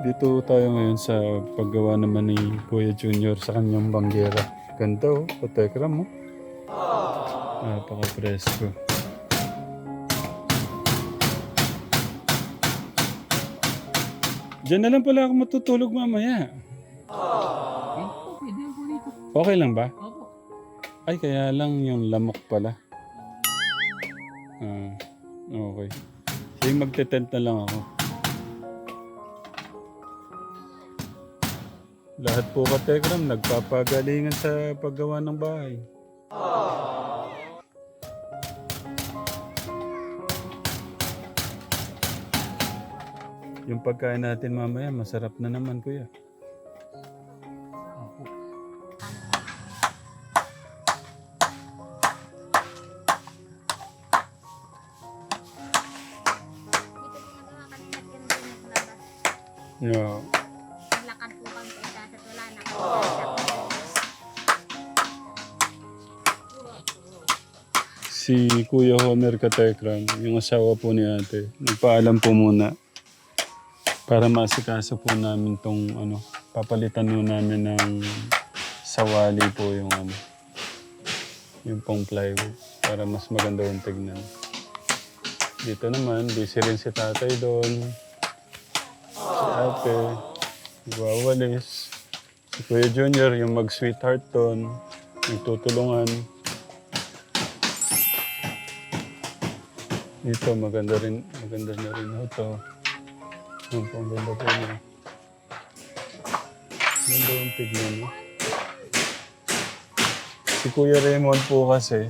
Dito tayo ngayon sa paggawa naman ni Kuya Junior sa kanyang banggera. Ganda oh, patekram mo. Napaka-presko. Diyan na lang pala ako matutulog mamaya. Okay lang ba? Opo. Ay, kaya lang yung lamok pala. Ah, okay. Sige, magte-tent na lang ako. Lahat po ka, Tekram, nagpapagalingan sa paggawa ng bahay. Yung pagkain natin mamaya, masarap na naman, kuya. Kuya Homer Katekram, yung asawa po ni ate, nagpaalam po muna para masikaso po namin tong ano, papalitan po namin ng sawali po yung ano, yung pong plywood para mas maganda yung tignan. Dito naman, busy rin si tatay doon. Si ate, nagwawalis. Si Kuya Junior, yung mag-sweetheart doon, nagtutulungan. Dito, maganda rin, maganda na rin ito. Ang pang ganda po niya. Ganda yung tignan mo. Si Kuya Raymond po kasi,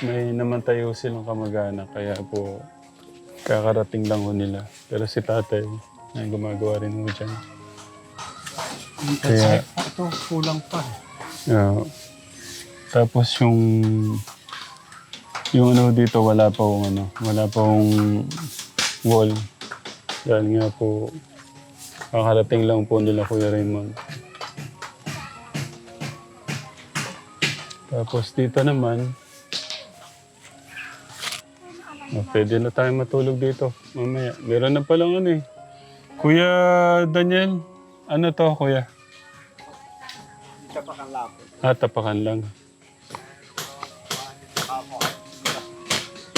may namatay ho silang kamag-anak, kaya po kakarating lang ho nila. Pero si tatay, ay gumagawa rin ho dyan. Kaya, Ito, kulang pa. Yeah. Tapos yung yung ano dito wala pa yung ano, wala pa yung wall. Dahil nga po kakarating lang po nila Kuya Raymond. Tapos dito naman, oh, pwede na tayo matulog dito mamaya. Meron na palang ano eh. Kuya Daniel, ano to kuya? Ah, tapakan lang.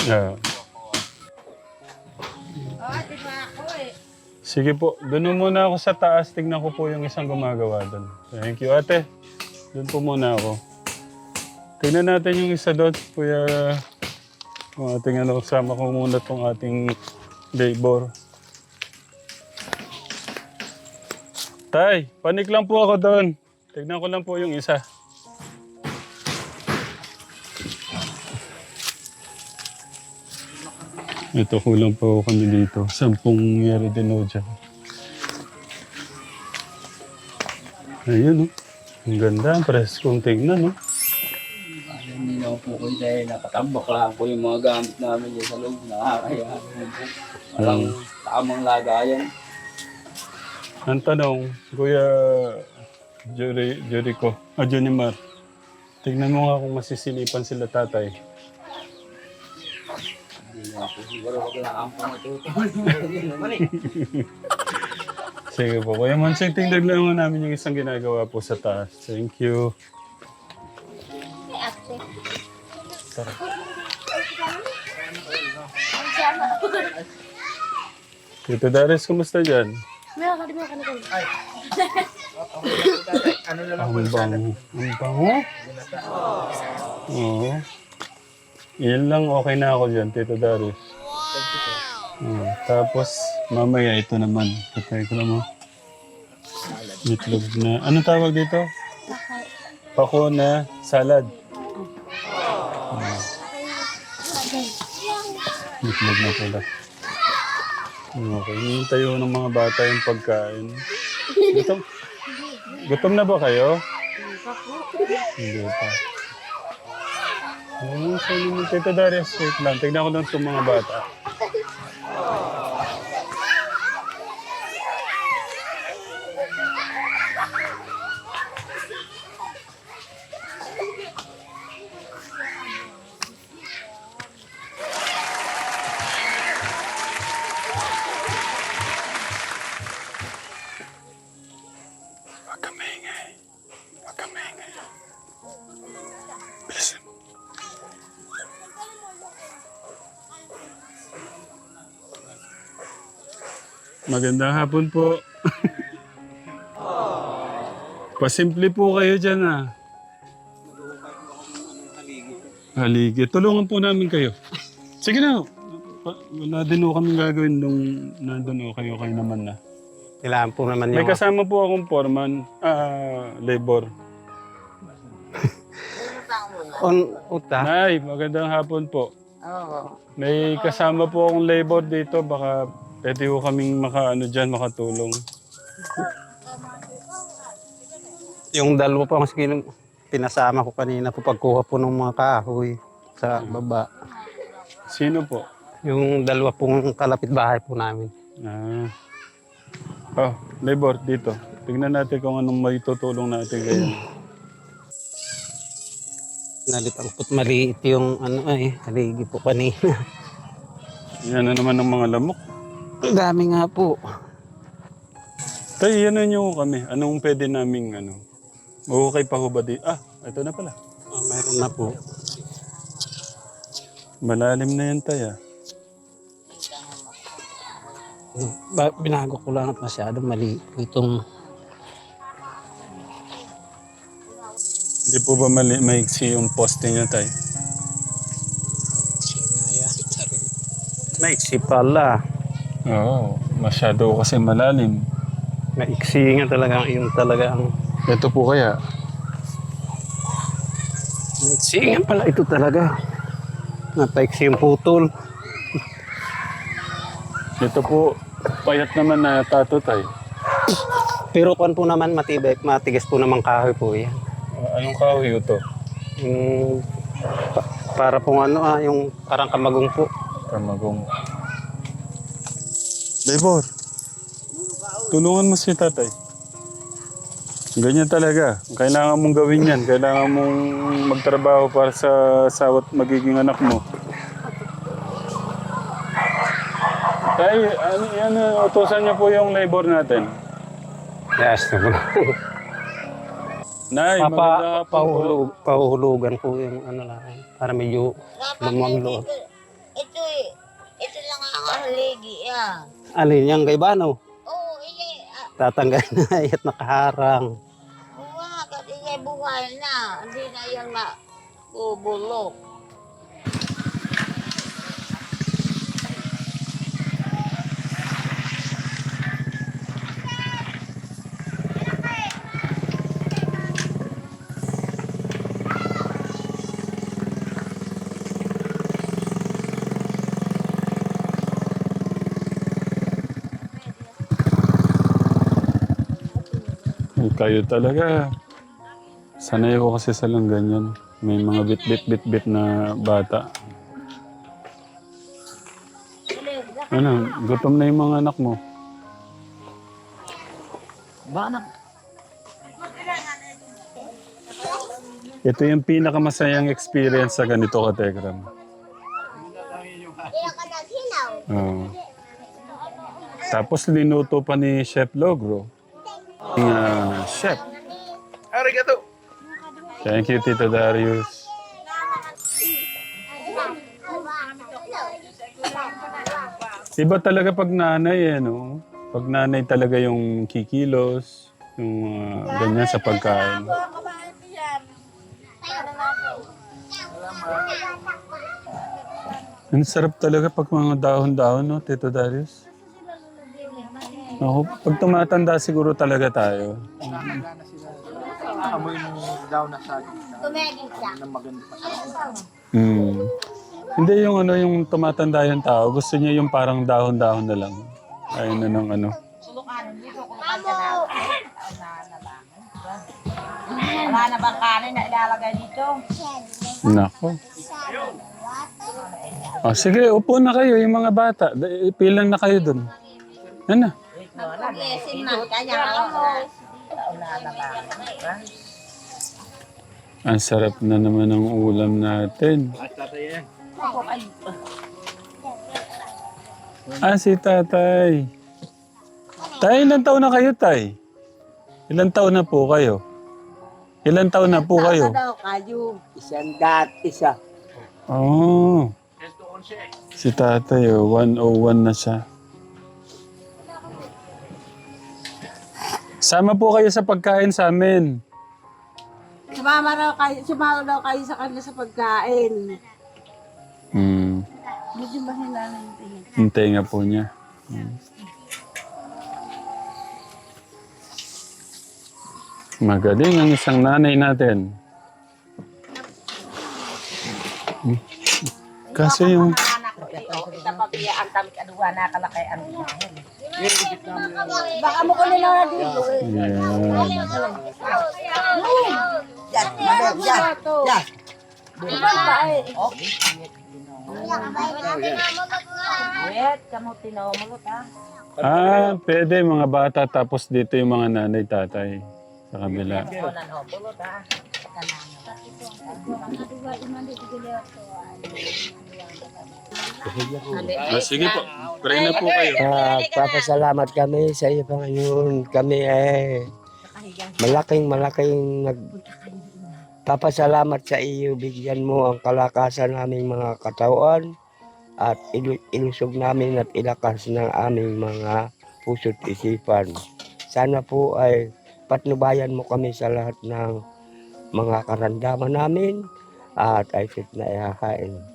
Yeah. Sige po, doon muna ako sa taas. Tignan ko po yung isang gumagawa doon. Thank you, ate. Doon po muna ako. Tignan natin yung isa doon, kuya. Yung ating ano, sama ko muna tong ating labor. Tay, panik lang po ako doon. Tignan ko lang po yung isa. Ito kulang pa ako kami dito. Sampung yero din ako dyan. Ayun, oh. Ang ganda. Ang preskong tignan, no? Hindi na po ko dahil nakatambak lang po yung mga gamit namin dyan sa loob. Nakakaya. Walang tamang lagayan. Ang tanong, Kuya Juri, Jericho, ah, Junimar, tignan mo nga kung masisilipan sila tatay. Sige po. Kuya Mansing, tingnan lang namin yung isang ginagawa po sa taas. Thank you. Tara. Tito Darius, kumusta dyan? Meron ka di ba kanito? ano na Ang bango. Ang bango? Oo. Yan lang okay na ako dyan, Tito Darius. Oo. Tapos, mamaya ito naman. Patay ko lang mo. Itlog na... Anong tawag dito? Pako na salad. Oo. Itlog na pala. Okay. Hinihintay ko ng mga bata yung pagkain. Gutom, gutom na ba kayo? Hindi pa. Oo, sa inyo Tito Darius, wait lang. Tignan ko lang itong mga bata. Magandang hapon po. Pasimple po kayo dyan ah. Haligi. Tulungan po namin kayo. Sige na. Pa- Wala din ho kami gagawin nung nandun o kayo kayo naman na. Kailangan po naman May yung... kasama po akong foreman, ah, labor. On, uta. Nay, magandang hapon po. Oo. May kasama po akong labor dito. Baka pwede ho kaming makaano dyan, makatulong. Yung dalawa po kasi kin- pinasama ko kanina po pagkuha po ng mga kahoy sa baba. Sino po? Yung dalawa pong kalapit bahay po namin. Ah. Oh, labor, dito. Tignan natin kung anong may tutulong natin kayo. Nalitang po't maliit yung ano ay, haligi po kanina. Yan na naman ng mga lamok. Ang dami nga po. Tayo, yan nyo kami. Anong pwede naming ano? Okay pa ho ba di? Ah, ito na pala. Oh, meron na po. Malalim na yan tayo. Ano, Ba, binago ko lang at masyadong mali itong Hindi po ba mali, maiksi yung poste niya tayo? maiksi pala. Oo, masyado kasi malalim. Maiksi nga talaga yung talaga ang Ito po kaya. maiksi nga pala ito talaga. Napaiksi yung putol. Ito po, payat naman na tato tayo. Pero kung po naman matibay, matigas po naman kahoy po yan. Anong kahoy ito? Yung pa- para pong ano ah, yung parang kamagong po. Kamagong. Labor, tulungan mo si tatay. Ganyan talaga. Kailangan mong gawin yan. Kailangan mong magtrabaho para sa sawat magiging anak mo. Tay, ano yan, utusan niyo po yung labor natin. Yes, naman. Nay, maganda Papa, hapon po. pahuhulug, pahuhulugan po yung ano lang. Para medyo lumang loob. Ito eh. Ito lang ang haligi ah. Alin yan kay Bano? Oo, iya. ah, Tatanggal na at nakaharang. Wag, at iya buhay na. Hindi na yan na bubulok. Ay, Kayo talaga. Sanay ko kasi sa lang ganyan. May mga bit-bit-bit-bit na bata. Ano, gutom na yung mga anak mo. Ito yung pinakamasayang experience sa ganito ka, Tegram. Oo. Tapos linuto pa ni Chef Logro. Yung ah, chef. Arigato! Thank you, Tito Darius. Iba talaga pag nanay eh, no? Pag nanay talaga yung kikilos, yung ah, ganyan sa pagkain. Ang sarap talaga pag mga dahon-dahon, no, Tito Darius? Ako, pag tumatanda siguro talaga tayo. Tumegin siya. Hmm. Hindi yung ano, yung tumatanda yung tao. Gusto niya yung parang dahon-dahon na lang. Ayun na ng ano. Mamo! Wala na bang kanin na ilalagay dito? Nako. Oh, sige, upo na kayo yung mga bata. Da- Ipilang na kayo dun. Ano? Yesin man, kanya ako. Ang sarap na naman ng ulam natin. Ah, si tatay. Tay, ilan taon na kayo, tay? Ilan taon na po kayo? Ilan taon na po kayo? daw kayo? Isang dat, isa. Oh. Si tatay, oh, 101 na siya. Sama po kayo sa pagkain sa amin. Sumama raw kayo, sumama daw kayo sa kanila sa pagkain. Hmm. Medyo mahina na yung tingin. Yung tenga po niya. Hmm. Magaling ang isang nanay natin. Hmm. Kasi yung... Anak ko, eh, oh, ita pa biya ang tamik aduwa na kalakay ang Baka mo ko na dito eh. Yan, yan, yan. Yan. Diba ba eh? Wait, kamu tinawamulot ha. Ah, pwede mga bata tapos dito yung mga nanay tatay sa kabila. Ah, sige po. Pray na po kayo. Ah, papasalamat kami sa iyo Panginoon. Kami ay malaking malaking nag papasalamat sa iyo. Bigyan mo ang kalakasan naming mga katawan at ilu- ilusog namin at ilakas ng aming mga puso't isipan. Sana po ay patnubayan mo kami sa lahat ng mga karandaman namin at ay fit na ihahain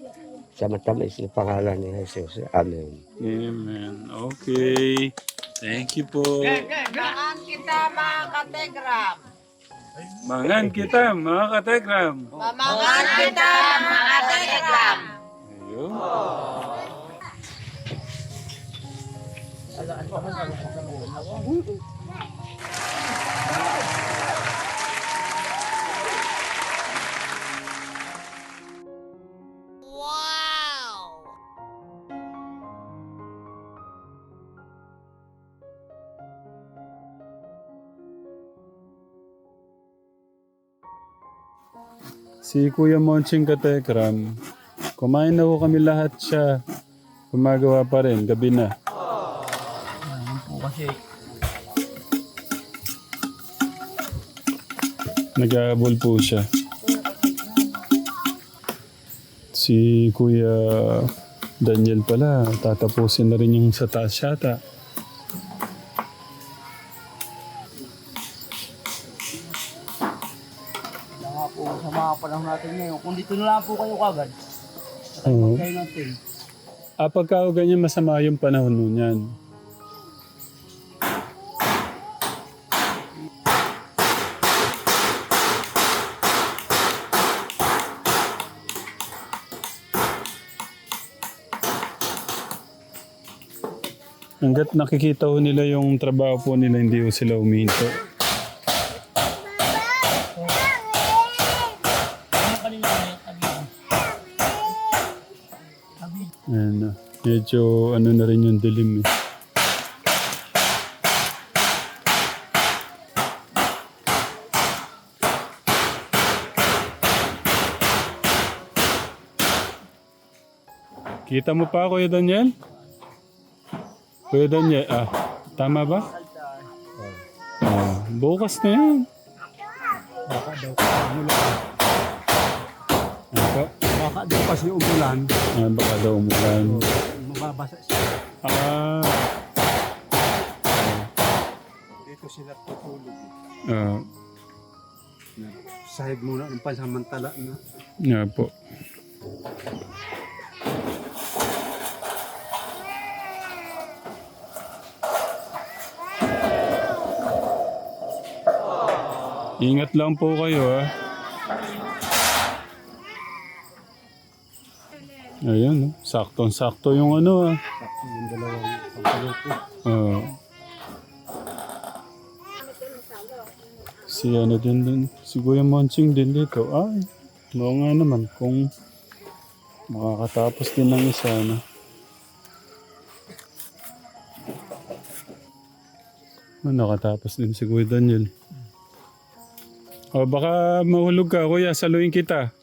sa matamis na pangalan ni Jesus. Amen. Amen. Okay. Thank you po. Maan kita mga kategram. Mangan kita, mga katekram. Mamangan kita mga kategram. Ayun. Si Kuya Monching Katekram, kumain na ko kami lahat siya. Gumagawa pa rin, gabi na. po kasi Nag-aabol po siya. Si Kuya Daniel pala, tatapusin na rin yung sa taas yata. Natin ngayon. Kung dito na lang po kayo kagad, Oo. kayo natin. Ah, pagka o ganyan, masama yung panahon nun yan. Hanggat nakikita ho nila yung trabaho po nila, hindi ho sila umihinto. Medyo ano na rin yung dilim eh. Kita mo pa, Kuya Daniel? Kuya Daniel, ah, tama ba? Ah, bukas na yan. Baka daw umulan. Baka daw kasi umulan, Ah, baka daw umulan. Mababasa siya. Ah, Dito sila tutulog. ah, Sahig muna ng pansamantala na. nga po. Ingat lang po kayo ah. Ayan, oh. saktong-sakto yung ano ah. Yung dalawang pampaluto. Oo. Si ano din din, si Kuya Monching din dito. Ay, oo nga naman, kung makakatapos din ng isa na. Oh, nakatapos din si Kuya Daniel. O baka mahulog ka, Kuya, saluhin kita.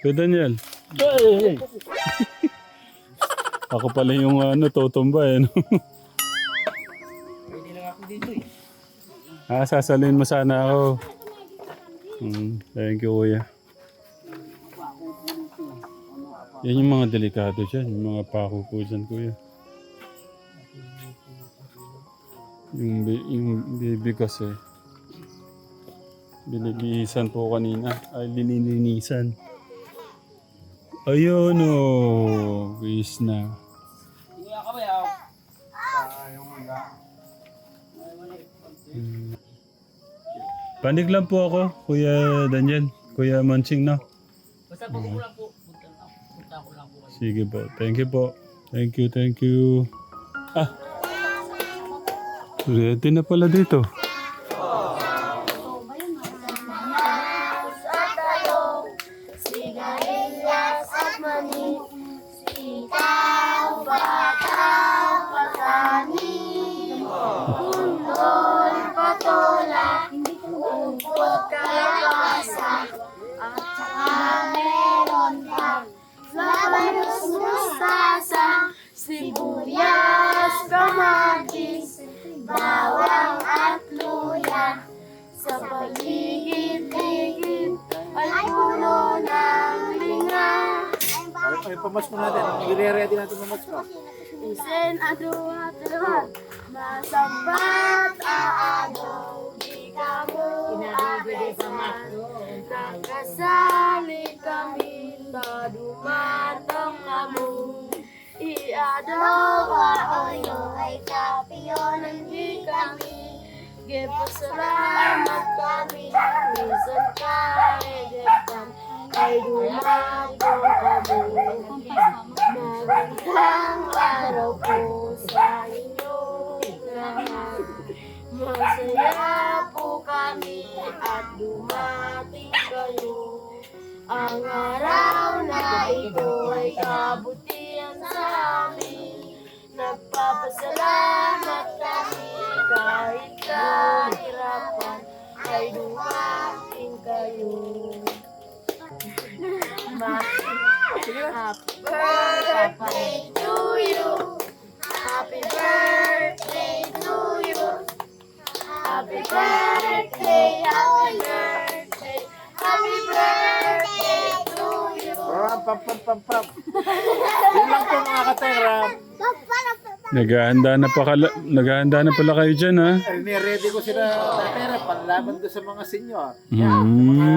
Kuya Daniel. Ako pala yung ano, tutumba eh. No? Pwede lang ako dito eh. Ah, sasaluhin mo sana ako. Hmm, thank you, kuya. Yan yung mga delikado dyan, yung mga pako po dyan, kuya. Yung, yung baby kasi. Binighisan po kanina. Ay, linilinisan. Ayun o. Oh, Wish na. Hmm. Panig lang po ako, Kuya Daniel. Kuya Manching na. Basta pag ko lang po. Punta ko lang po kayo. Sige po. Thank you po. Thank you, thank you. Ah. Ready na pala dito. Ay, pamas mo natin. I-ready natin pamas ko. Isen aduhat luhat, masambat aadaw, di kamo apesan. Nakasali kami, ta dumatong kamo. Iadaw aoyo ay kapiyon hindi kami. Gepasalamat kami, minsan kahit ay dumatong kamo. Magandang araw po sa inyo lahat. Masaya po kami at dumating kayo. Ang araw na ito ay kabutihan sa amin. Nagpapasalamat kami kahit kahirapan ay dumating kayo. Happy birthday to you. Happy birthday to you. Happy birthday, happy birthday, happy birthday to you. Pam, pam, pam, pam, pam. Yun lang po mga kateram. Naghahanda na, pa kala, naghahanda na pala kayo dyan, ha? Ni-ready ko sila katera panlaban doon sa mga senior. Hmm. Ayan,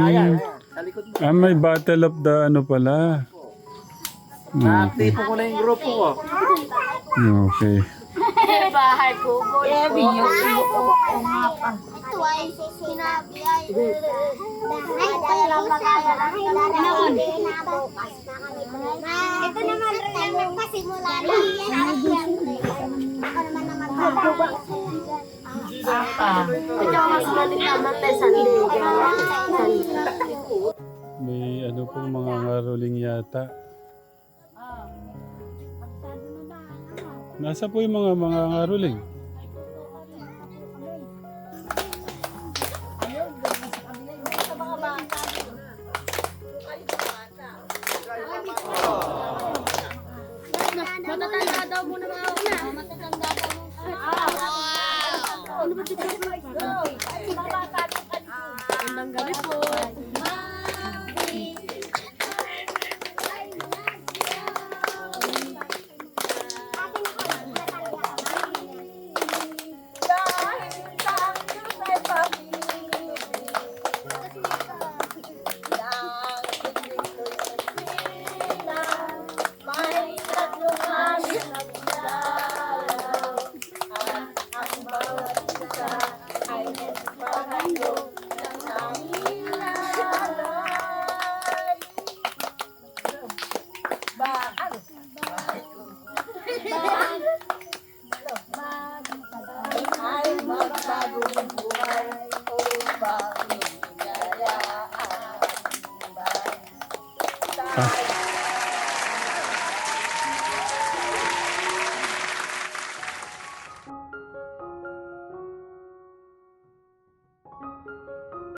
ayan. Sa likod mo. Ah, may battle of the ano pala. Naaktipo ko na yung grupo ko. Okay. Bahay ko po. Ito ay sinabi ay ay na kami Ito naman rin ang pasimula yan. Ako naman ang Sunday. May ano po mga ngaroling yata. Nasa po yung mga mga ngaroling? Matatanda daw muna mga una. Matatanda daw muna. Ano ba dito?